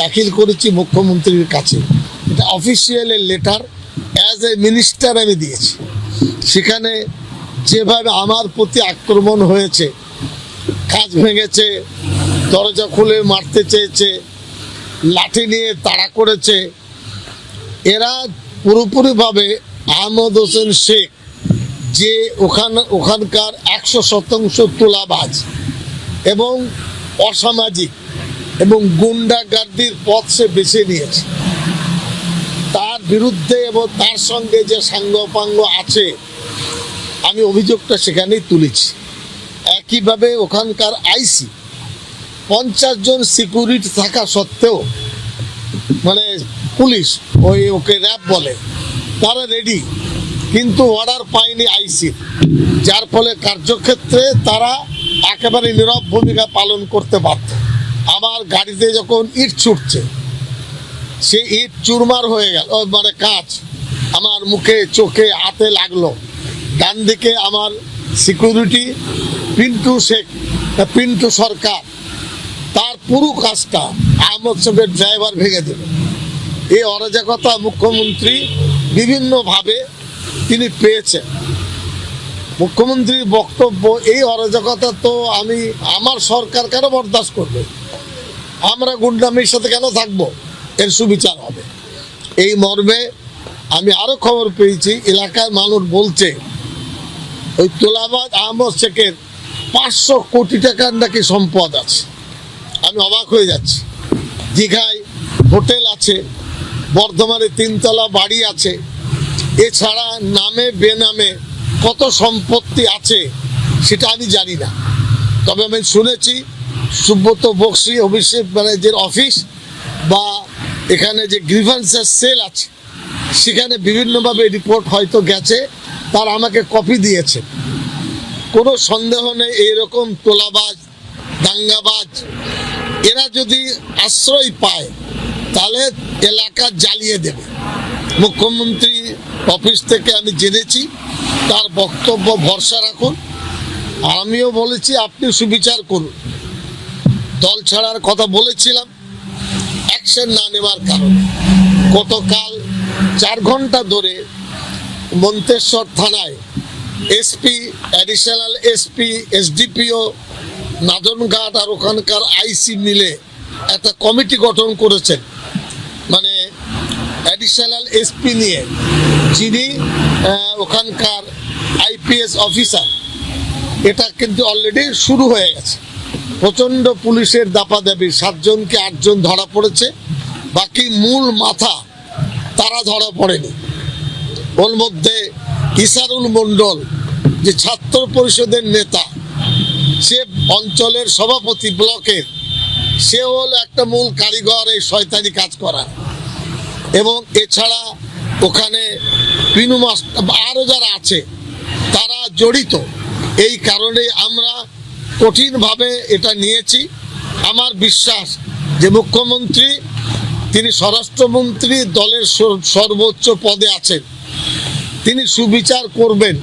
দাখিল করেছি মুখ্যমন্ত্রীর কাছে। এটা অফিসিয়ালের লেটার অ্যাজ এ মিনিস্টার আমি দিয়েছি। সেখানে যেভাবে আমার প্রতি আক্রমণ হয়েছে কাজ ভেঙেছে, দরজা খুলে মারতে চেয়েছে, লাঠি নিয়ে তাড়া করেছে, এরা পুরোপুরিভাবে আহমদ হোসেন শেখ, যে ওখান ওখানকার একশো শতাংশ তোলাবাজ এবং অসামাজিক এবং গুন্ডাগার্দির পথ সে বেছে নিয়েছে। তার বিরুদ্ধে এবং তার সঙ্গে যে সাঙ্গপাঙ্গ আছে, আমি অভিযোগটা সেখানেই তুলেছি। একইভাবে ওখানকার আইসি, পঞ্চাশ জন সিকিউরিটি থাকা সত্ত্বেও মানে পুলিশ ওই ওকে র্যাব বলে, তারা রেডি, কিন্তু অর্ডার পায়নি আইসি। যার ফলে কার্যক্ষেত্রে তারা একেবারে নীরব ভূমিকা পালন করতে পারত আমার গাড়িতে যখন ইট ছুটছে, সে ইট চুরমার হয়ে গেল মানে কাজ আমার মুখে, চোখে, হাতে লাগল। ডান দিকে আমার সিকিউরিটি পিন্টু শেখ, পিন্টু সরকার, তার পুরো কাজটা আহমদ শেখের ড্রাইভার ভেঙে দিল। এই অরাজকতা মুখ্যমন্ত্রী বিভিন্নভাবে তিনি পেয়েছেন। মুখ্যমন্ত্রীর বক্তব্য, এই অরাজকতা তো আমি, আমার সরকার কেন বরদাস্ত করবে? আমরা গুন্ডামির সাথে কেন থাকব? এর সুবিচার হবে। এই মর্মে আমি আরও খবর পেয়েছি, এলাকার মানুষ বলছে, ওই তোলাবাদ আহমদ শেখের পাঁচশো কোটি টাকার নাকি সম্পদ আছে। আমি অবাক হয়ে যাচ্ছি। দীঘায় হোটেল আছে, বর্ধমানে তিনতলা বাড়ি আছে, এছাড়া নামে বেনামে কত সম্পত্তি আছে, সেটা আমি জানি না। তবে আমি শুনেছি সুব্রত বক্সি অভিষেক ব্যানার্জির অফিস বা এখানে যে গ্রিভান্সের সেল আছে, সেখানে বিভিন্নভাবে রিপোর্ট হয়তো গেছে, তার আমাকে কপি দিয়েছে। কোনো সন্দেহ নেই, এইরকম তোলাবাজ, দাঙ্গাবাজ। এরা যদি আশ্রয় পায়, তাহলে এলাকা জ্বালিয়ে দেবে। মুখ্যমন্ত্রী অফিস থেকে আমি জেনেছি, তার বক্তব্য ভরসা রাখুন। আমিও বলেছি আপনি সুবিচার করুন। দল ছাড়ার কথা বলেছিলাম অ্যাকশন না নেওয়ার কারণে। গতকাল চার ঘণ্টা ধরে মন্তেশ্বর থানায় SP additional SP, SDPO, Nadanghat আর ওখানকার আইসি মিলে একটা কমিটি গঠন করেছেন। মানে অ্যাডিশনাল এসপি নিয়ে যিনি ওখানকার আইপিএস অফিসার, এটা কিন্তু অলরেডি শুরু হয়ে গেছে। প্রচণ্ড পুলিশের দাপাদাবি সাতজনকে আটজন ধরা পড়েছে, বাকি মূল মাথা তারা ধরা পড়েনি। ওর মধ্যে ইসারুল মণ্ডল, যে ছাত্র পরিষদের নেতা, সে অঞ্চলের সভাপতি ব্লকের, সে হল একটা মূল কারিগর এই শয়তানি কাজ করা এবং এছাড়া ওখানে পিনু আরও যারা আছে, তারা জড়িত। এই কারণে আমরা কঠিনভাবে এটা নিয়েছি। আমার বিশ্বাস যে মুখ্যমন্ত্রী, তিনি স্বরাষ্ট্রমন্ত্রী দলের সর- সর্বোচ্চ পদে আছেন। তিনি সুবিচার করবেন।